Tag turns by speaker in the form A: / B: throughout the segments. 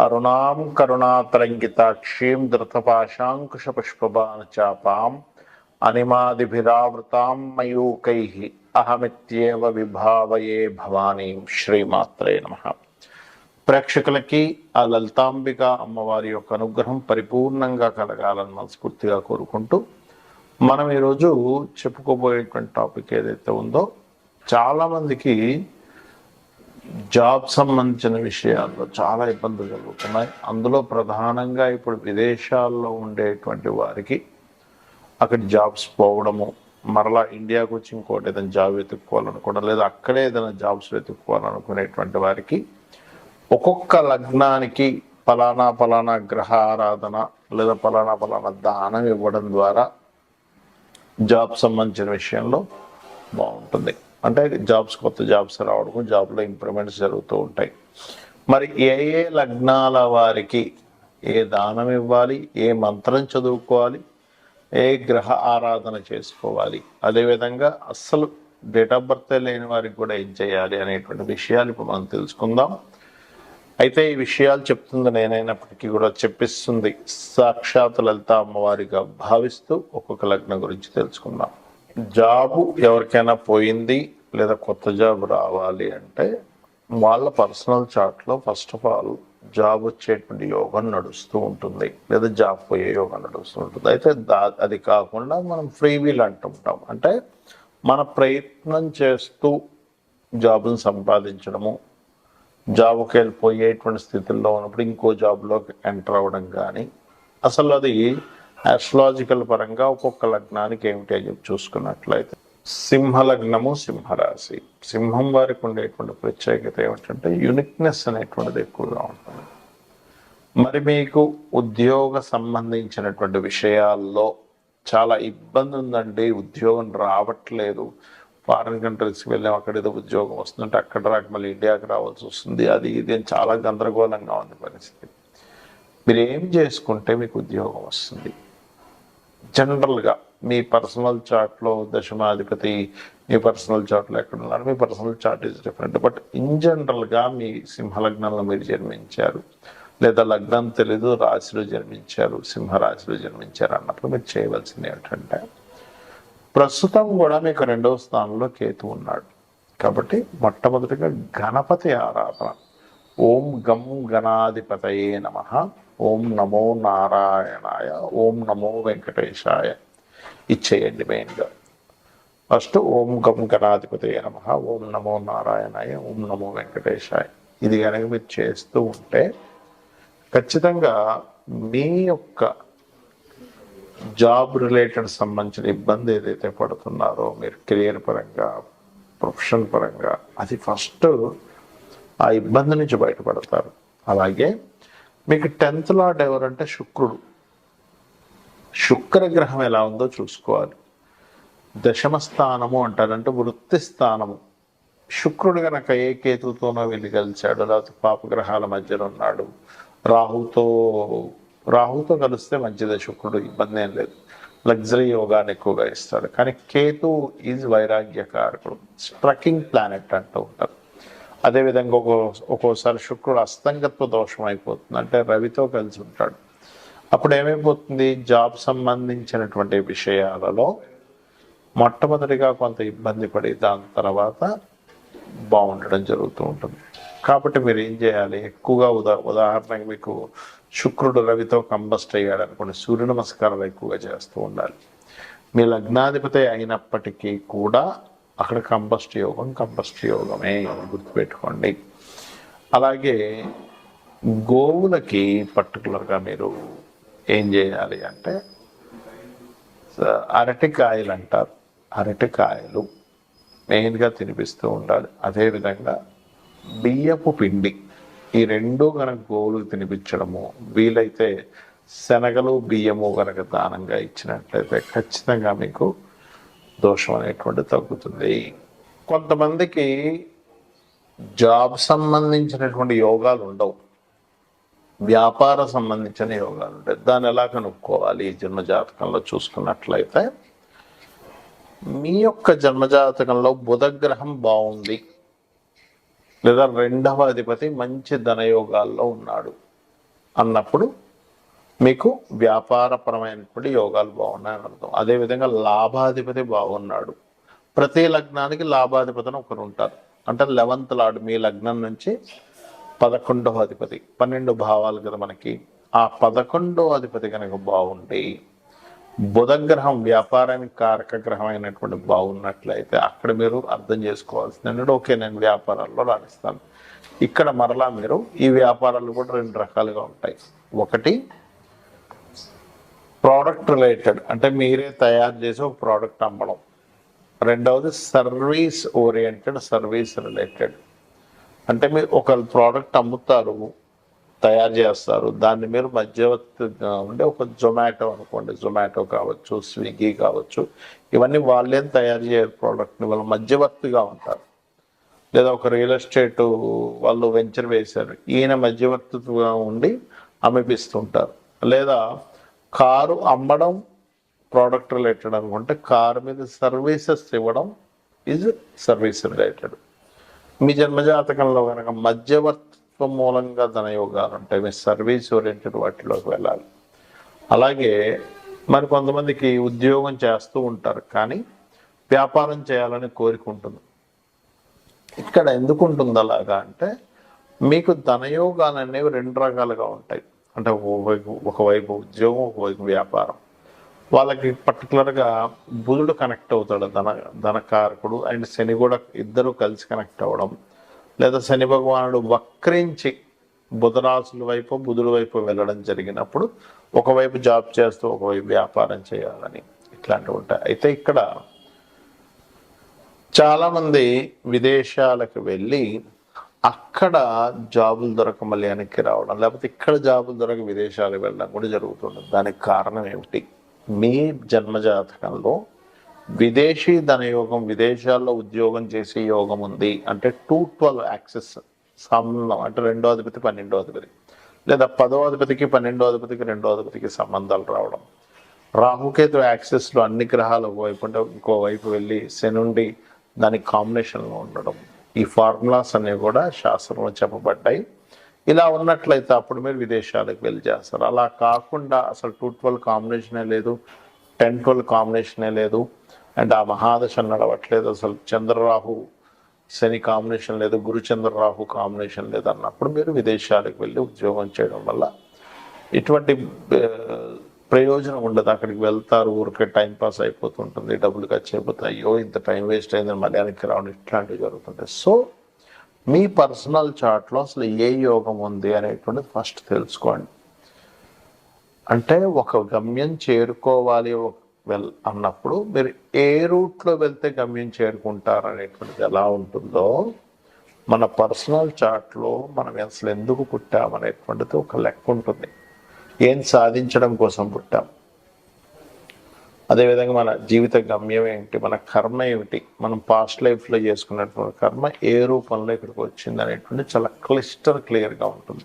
A: అరుణాం కరుణాతరంగితాక్షీం ధృతపాశాంకుశపుష్పబాణచాపాం అనిమాదిభిరావృతాం మయూకై అహమిత్యేవ విభావయే భవానీ శ్రీమాత్రే నమ ప్రేక్షకులకి ఆ లలితాంబిక అమ్మవారి యొక్క అనుగ్రహం పరిపూర్ణంగా కలగాలని మనస్ఫూర్తిగా కోరుకుంటూ మనం ఈరోజు చెప్పుకోబోయేటువంటి టాపిక్ ఏదైతే ఉందో చాలామందికి జాబ్ సంబంధించిన విషయాల్లో చాలా ఇబ్బందులు జరుగుతున్నాయి. అందులో ప్రధానంగా ఇప్పుడు విదేశాల్లో ఉండేటువంటి వారికి అక్కడ జాబ్స్ పోవడము మరలా ఇండియాకు వచ్చి ఇంకోటి ఏదైనా జాబ్ వెతుక్కోవాలనుకోవడం లేదా అక్కడే ఏదైనా జాబ్స్ వెతుక్కోవాలనుకునేటువంటి వారికి ఒక్కొక్క లగ్నానికి ఫలానా ఫలానా గ్రహ ఆరాధన లేదా ఫలానా ఫలానా దానం ఇవ్వడం ద్వారా జాబ్ సంబంధించిన విషయంలో బాగుంటుంది. అంటే జాబ్స్ కొత్త జాబ్స్ రావడం జాబ్లో ఇంప్రూవ్మెంట్స్ జరుగుతూ ఉంటాయి. మరి ఏ ఏ లగ్నాల వారికి ఏ దానం ఇవ్వాలి ఏ మంత్రం చదువుకోవాలి ఏ గ్రహ ఆరాధన చేసుకోవాలి అదేవిధంగా అస్సలు డేట్ ఆఫ్ బర్త్ లేని వారికి కూడా ఏం చేయాలి అనేటువంటి విషయాలు ఇప్పుడు మనం తెలుసుకుందాం. అయితే ఈ విషయాలు చెప్తుంది నేనైనప్పటికీ కూడా చెప్పిస్తుంది సాక్షాత్ లలిత అమ్మవారిగా భావిస్తూ ఒక్కొక్క లగ్నం గురించి తెలుసుకుందాం. జాబు ఎవరికైనా పోయింది లేదా కొత్త జాబ్ రావాలి అంటే వాళ్ళ పర్సనల్ చార్ట్లో ఫస్ట్ ఆఫ్ ఆల్ జాబ్ వచ్చేటువంటి యోగం నడుస్తూ ఉంటుంది లేదా జాబ్ పోయే యోగం నడుస్తూ ఉంటుంది. అయితే దా అది కాకుండా మనం ఫ్రీ వీల్ అంటుంటాం అంటే మన ప్రయత్నం చేస్తూ జాబ్ను సంపాదించడము జాబ్కి వెళ్ళిపోయేటువంటి స్థితిలో ఉన్నప్పుడు ఇంకో జాబ్లోకి ఎంటర్ అవ్వడం కానీ అసలు అది ఆస్ట్రాలజికల్ పరంగా ఒక్కొక్క లగ్నానికి ఏమిటి అని చెప్పి చూసుకున్నట్లయితే సింహ లగ్నము సింహరాశి. సింహం వారికి ఉండేటువంటి ప్రత్యేకత ఏమిటంటే యునిక్నెస్ అనేటువంటిది ఎక్కువగా ఉంటుంది. మరి మీకు ఉద్యోగ సంబంధించినటువంటి విషయాల్లో చాలా ఇబ్బంది ఉందండి. ఉద్యోగం రావట్లేదు. ఫారిన్ కంట్రీస్కి వెళ్ళాం అక్కడ ఏదో ఉద్యోగం వస్తుందంటే అక్కడ రాక మళ్ళీ ఇండియాకి రావాల్సి వస్తుంది. అది ఇది అని చాలా గందరగోళంగా ఉంది పరిస్థితి. మీరు ఏం చేసుకుంటే మీకు ఉద్యోగం వస్తుంది? జనరల్గా మీ పర్సనల్ చార్ట్లో దశమాధిపతి మీ పర్సనల్ చార్ట్లో ఎక్కడ ఉన్నారు మీ personal chart is different. But in జనరల్గా మీ సింహలగ్నంలో మీరు జన్మించారు. లేదా లగ్నం తెలీదు రాశిలో జన్మించారు సింహరాశిలో జన్మించారు అన్నప్పుడు మీరు చేయవలసింది ఏమిటంటే ప్రస్తుతం కూడా మీకు రెండవ స్థానంలో కేతు ఉన్నాడు. కాబట్టి మొట్టమొదటిగా గణపతి ఆరాధన. ఓం గం గణాధిపతయే నమ. ఓం నమో నారాయణాయ ఓం నమో వెంకటేశాయ. ఇచ్చేయండి మెయిన్గా ఫస్ట్ ఓం గం గణాధిపతి నమ ఓం నమో నారాయణాయ ఓం నమో వెంకటేశాయ. ఇది కనుక మీరు చేస్తూ ఉంటే ఖచ్చితంగా మీ యొక్క జాబ్ రిలేటెడ్ సంబంధించిన ఇబ్బంది ఏదైతే పడుతున్నారో మీరు కెరియర్ పరంగా ప్రొఫెషన్ పరంగా అది ఫస్ట్ ఆ ఇబ్బంది నుంచి బయటపడతారు. అలాగే మీకు టెన్త్ లార్డ్ ఎవరంటే శుక్రుడు. శుక్ర గ్రహం ఎలా ఉందో చూసుకోవాలి. దశమ స్థానము అంటారంటే వృత్తి స్థానము శుక్రుడు గనక ఏ కేతుతోనో వెళ్ళి కలిశాడు లేకపోతే పాపగ్రహాల మధ్యలో ఉన్నాడు రాహుతో రాహుతో కలిస్తే మంచిదే శుక్రుడు ఇబ్బంది ఏం లేదు. లగ్జరీ యోగాన్ని ఎక్కువగా ఇస్తాడు. కానీ కేతు ఈజ్ వైరాగ్యకారకుడు. స్ట్రకింగ్ ప్లానెట్ అంటూ ఉంటారు. అదేవిధంగా ఒక్కో ఒక్కోసారి శుక్రుడు అస్తంగత్వ దోషం అయిపోతుంది అంటే రవితో కలిసి ఉంటాడు. అప్పుడు ఏమైపోతుంది? జాబ్ సంబంధించినటువంటి విషయాలలో మొట్టమొదటిగా కొంత ఇబ్బంది పడి దాని తర్వాత బాగుండడం జరుగుతూ ఉంటుంది. కాబట్టి మీరు ఏం చేయాలి? ఎక్కువగా ఉదా ఉదాహరణకి మీకు శుక్రుడు రవితో కంబస్ట్ అయ్యాడు అనుకోండి సూర్య నమస్కారాలు ఎక్కువగా చేస్తూ ఉండాలి. మీ లగ్నాధిపతి అయినప్పటికీ కూడా అక్కడ కంబస్ట్ యోగం కంబస్ట్ యోగమే గుర్తుపెట్టుకోండి. అలాగే గోవులకి పర్టికులర్గా మీరు ఏం చేయాలి అంటే అరటికాయలు అంటారు అరటికాయలు మెయిన్గా తినిపిస్తూ ఉండాలి. అదేవిధంగా బియ్యపు పిండి. ఈ రెండు కనుక గోవులకు తినిపించడము వీలైతే శనగలు బియ్యము కనుక దానంగా ఇచ్చినట్లయితే ఖచ్చితంగా మీకు దోషం అనేటువంటి తగ్గుతుంది. కొంతమందికి జాబ్ సంబంధించినటువంటి యోగాలు ఉండవు. వ్యాపార సంబంధించిన యోగాలు ఉంటాయి. దాన్ని ఎలా కనుక్కోవాలి? ఈ జన్మ జాతకంలో చూసుకున్నట్లయితే మీ యొక్క జన్మజాతకంలో బుధగ్రహం బాగుంది. లేదా రెండవ అధిపతి మంచి ధనయోగాల్లో ఉన్నాడు అన్నప్పుడు మీకు వ్యాపారపరమైనటువంటి యోగాలు బాగున్నాయని అర్థం. అదేవిధంగా లాభాధిపతి బాగున్నాడు. ప్రతి లగ్నానికి లాభాధిపతిని ఒకరు ఉంటారు. అంటే లెవెంత్ లాడు మీ లగ్నం నుంచి పదకొండవ అధిపతి పన్నెండు భావాలు కదా మనకి. ఆ పదకొండవ అధిపతి కనుక బాగుండి బుధగ్రహం వ్యాపారానికి కారక గ్రహం అయినటువంటి బాగున్నట్లయితే అక్కడ మీరు అర్థం చేసుకోవాల్సిందంటే ఓకే నేను వ్యాపారాల్లో రాణిస్తాను. ఇక్కడ మరలా మీరు ఈ వ్యాపారాలు కూడా రెండు రకాలుగా ఉంటాయి. ఒకటి ప్రోడక్ట్ రిలేటెడ్. అంటే మీరే తయారు చేసి ఒక ప్రోడక్ట్ అమ్మడం. రెండవది సర్వీస్ ఓరియంటెడ్ సర్వీస్ రిలేటెడ్. అంటే మీరు ఒక ప్రోడక్ట్ అమ్ముతారు తయారు చేస్తారు. దాన్ని మీరు మధ్యవర్తిగా ఉండే ఒక జొమాటో అనుకోండి. జొమాటో కావచ్చు స్విగ్గీ కావచ్చు. ఇవన్నీ వాళ్ళేం తయారు చేయరు ప్రోడక్ట్ని. వాళ్ళు మధ్యవర్తిగా ఉంటారు. లేదా ఒక రియల్ ఎస్టేట్ వాళ్ళు వెంచర్ వేశారు. ఈయన మధ్యవర్తిగా ఉండి అమ్మిపిస్తుంటారు. లేదా కారు అమ్మడం ప్రోడక్ట్ రిలేటెడ్ అనుకుంటే కారు మీద సర్వీసెస్ ఇవ్వడం ఈజ్ సర్వీస్ రిలేటెడ్ మీ జన్మజాతకంలో కనుక మధ్యవర్తిత్వం మూలంగా ధనయోగాలు ఉంటాయి మీ సర్వీస్ ఓరియంటెడ్ వాటిలోకి వెళ్ళాలి. అలాగే మరి కొంతమందికి ఉద్యోగం చేస్తూ ఉంటారు కానీ వ్యాపారం చేయాలని కోరిక ఉంటుంది. ఇక్కడ ఎందుకు ఉంటుంది అలాగా అంటే మీకు ధనయోగాలు అనేవి రెండు రకాలుగా ఉంటాయి. అంటే ఒకవైపు ఒకవైపు ఉద్యోగం ఒకవైపు వ్యాపారం. వాళ్ళకి పర్టికులర్గా బుధుడు కనెక్ట్ అవుతాడు ధన ధనకారకుడు. అండ్ శని కూడా ఇద్దరు కలిసి కనెక్ట్ అవ్వడం. లేదా శని భగవానుడు వక్రించి బుధరాశుల వైపు బుధుడి వైపు వెళ్ళడం జరిగినప్పుడు ఒకవైపు జాబ్ చేస్తూ ఒకవైపు వ్యాపారం చేయాలని ఇట్లాంటివి ఉంటాయి. అయితే ఇక్కడ చాలామంది విదేశాలకు వెళ్ళి అక్కడ జాబులు దొరక మళ్ళీ వెనక్కి రావడం లేకపోతే ఇక్కడ జాబులు దొరక విదేశాలకు వెళ్ళడం కూడా జరుగుతుంది. దానికి కారణం ఏమిటి? మీ జన్మజాతకంలో విదేశీ ధనయోగం విదేశాల్లో ఉద్యోగం చేసే యోగం ఉంది. అంటే టూ ట్వెల్వ్ యాక్సెస్ సంబంధం అంటే రెండో అధిపతి పన్నెండో అధిపతి లేదా పదో అధిపతికి పన్నెండో అధిపతికి రెండో అధిపతికి సంబంధాలు రావడం. రాహుకేతు యాక్సెస్లో అన్ని గ్రహాలు ఒకవైపు అంటే ఇంకోవైపు వెళ్ళి శనుండి దానికి కాంబినేషన్లో ఉండడం. ఈ ఫార్ములాస్ అనేవి కూడా శాస్త్రంలో చెప్పబడ్డాయి. ఇలా ఉన్నట్లయితే అప్పుడు మీరు విదేశాలకు వెళ్ళి చేస్తారు. అలా కాకుండా అసలు టూ ట్వెల్వ్ కాంబినేషనే లేదు టెన్ ట్వెల్వ్ కాంబినేషనే లేదు అండ్ ఆ మహాదశ నడవట్లేదు అసలు. చంద్రరాహు శని కాంబినేషన్ లేదు గురుచంద్రరాహు కాంబినేషన్ లేదు అన్నప్పుడు మీరు విదేశాలకు వెళ్ళి ఉద్యోగం చేయడం వల్ల ఇటువంటి ప్రయోజనం ఉండదు. అక్కడికి వెళ్తారు ఊరికే టైం పాస్ అయిపోతుంటుంది డబ్బులు ఖర్చు అయిపోతాయి. అయ్యో ఇంత టైం వేస్ట్ అయిందని మళ్ళీ వెనక్కి రావడం ఇట్లాంటివి జరుగుతుంటాయి. సో మీ పర్సనల్ చార్ట్లో అసలు ఏ యోగం ఉంది అనేటువంటిది ఫస్ట్ తెలుసుకోండి. అంటే ఒక గమ్యం చేరుకోవాలి వెల్ అన్నప్పుడు మీరు ఏ రూట్లో వెళ్తే గమ్యం చేరుకుంటారు అనేటువంటిది ఎలా ఉంటుందో మన పర్సనల్ చార్ట్లో మనం అసలు ఎందుకు పుట్టామనేటువంటిది ఒక లెక్క ఉంటుంది. ఏం సాధించడం కోసం పుట్టాం. అదేవిధంగా మన జీవిత గమ్యం ఏంటి? మన కర్మ ఏమిటి? మనం పాస్ట్ లైఫ్లో చేసుకున్నటువంటి కర్మ ఏ రూపంలో ఇక్కడికి వచ్చింది అనేటువంటి చాలా క్లిస్టర్ క్లియర్గా ఉంటుంది.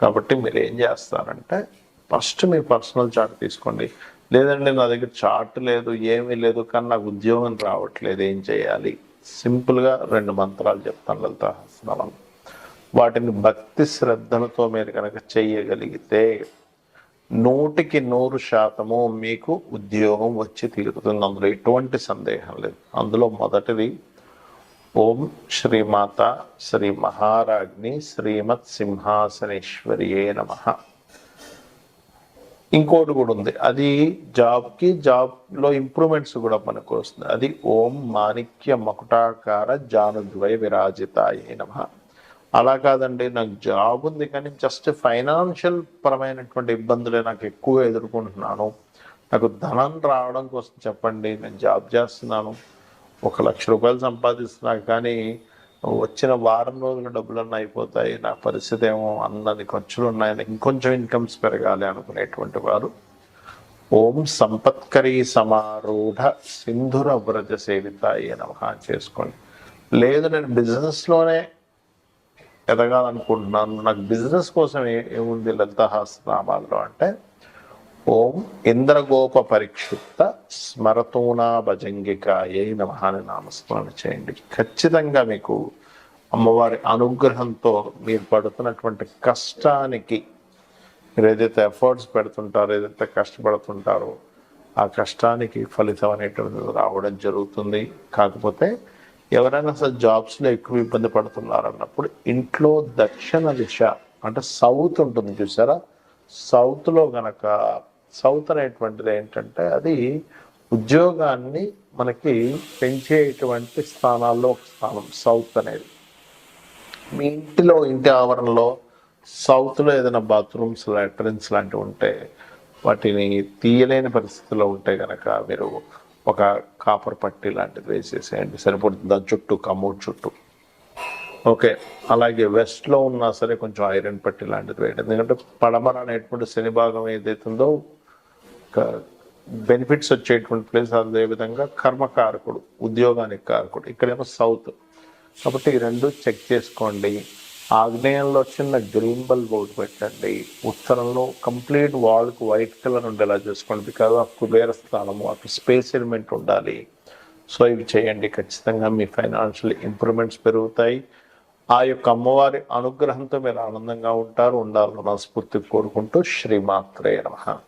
A: కాబట్టి మీరు ఏం చేస్తారంటే ఫస్ట్ మీ పర్సనల్ చార్ట్ తీసుకోండి. లేదండి నా దగ్గర చార్ట్ లేదు ఏమీ లేదు కానీ నాకు ఉద్యోగం రావట్లేదు ఏం చేయాలి? సింపుల్గా రెండు మంత్రాలు చెప్తాను లలిత సహస్రనామం వాటిని భక్తి శ్రద్ధలతో మీరు కనుక చేయగలిగితే నూటికి నూరు శాతము మీకు ఉద్యోగం వచ్చి తీరుతుంది అందులో ఎటువంటి సందేహం లేదు. అందులో మొదటిది ఓం శ్రీమాత శ్రీ మహారాజ్ని శ్రీమత్ సింహాసనేశ్వరియే నమ. ఇంకోటి కూడా ఉంది అది జాబ్కి జాబ్లో ఇంప్రూవ్మెంట్స్ కూడా మనకు వస్తుంది. అది ఓం మాణిక్య మకుటాకార జానుద్వయ విరాజితాయే నమ. అలా కాదండి. నాకు జాబ్ ఉంది కానీ జస్ట్ ఫైనాన్షియల్ పరమైనటువంటి ఇబ్బందులే నాకు ఎక్కువ ఎదుర్కొంటున్నాను. నాకు ధనం రావడం కోసం చెప్పండి. నేను జాబ్ చేస్తున్నాను. ఒక లక్ష రూపాయలు సంపాదిస్తున్నా కానీ వచ్చిన వారం రోజుల డబ్బులన్నీ అయిపోతాయి. నా పరిస్థితి ఏమో అన్నది ఖర్చులు ఉన్నాయని ఇంకొంచెం ఇన్కమ్స్ పెరగాలి అనుకునేటువంటి వారు. ఓం సంపత్కరీ సమారూఢ సింధుర వ్రజ సేవిత నమః చేసుకోండి. లేదు నేను బిజినెస్లోనే ఎదగాలనుకుంటున్నాను. నాకు బిజినెస్ కోసం ఏ- ఏముంది లలితహాస్నామాల్లో అంటే ఓం ఇంద్రగోప పరిక్షిప్త స్మరతూనా భజంగిక ఏ నమ అని నామస్మరణ చేయండి. ఖచ్చితంగా మీకు అమ్మవారి అనుగ్రహంతో మీరు పడుతున్నటువంటి కష్టానికి మీరు ఏదైతే ఎఫర్ట్స్ పెడుతుంటారో ఏదైతే కష్టపడుతుంటారో ఆ కష్టానికి ఫలితం అనేటువంటిది రావడం జరుగుతుంది. కాకపోతే ఎవరైనా అసలు జాబ్స్లో ఎక్కువ ఇబ్బంది పడుతున్నారు అన్నప్పుడు ఇంట్లో దక్షిణ దిశ అంటే సౌత్ ఉంటుంది చూసారా? సౌత్లో గనక సౌత్ అనేటువంటిది ఏంటంటే అది ఉద్యోగాన్ని మనకి పెంచేటువంటి స్థానాల్లో ఒక స్థానం సౌత్ అనేది. మీ ఇంటిలో ఇంటి ఆవరణలో సౌత్లో ఏదైనా బాత్రూమ్స్ లాట్రిన్స్ లాంటివి ఉంటే వాటిని తీయలేని పరిస్థితిలో ఉంటే కనుక మీరు ఒక కాపర్ పట్టి లాంటిది వేసేసేయండి. సరిపడుతుంది? దాని చుట్టూ కమోడ్ చుట్టూ. ఓకే. అలాగే వెస్ట్లో ఉన్నా సరే కొంచెం ఐరన్ పట్టి లాంటిది వేయండి. ఎందుకంటే పడమర అనేటువంటి శని భాగం ఏదైతుందో బెనిఫిట్స్ వచ్చేటువంటి ప్లేస్ అదే విధంగా? కర్మకారకుడు ఉద్యోగానికి కారకుడు. ఇక్కడేమో సౌత్. కాబట్టి ఈ రెండు చెక్ చేసుకోండి. ఆగ్నేయంలో చిన్న గ్రీన్ బల్బ్ ఒకటి పెట్టండి. ఉత్తరంలో కంప్లీట్ వాల్కి వైట్ కలర్ ఉండేలా చేసుకోండి. బికాజ్ ఆఫ్ కుబేర స్థానము అక్కడ స్పేస్ ఎలిమెంట్ ఉండాలి. సో ఇవి చేయండి. ఖచ్చితంగా మీ ఫైనాన్షియల్ ఇంప్రూవ్మెంట్స్ పెరుగుతాయి. ఆ యొక్క అమ్మవారి అనుగ్రహంతో మీరు ఆనందంగా ఉంటారు. ఉండాలని మనస్ఫూర్తి కోరుకుంటూ శ్రీమాత్రే నమ.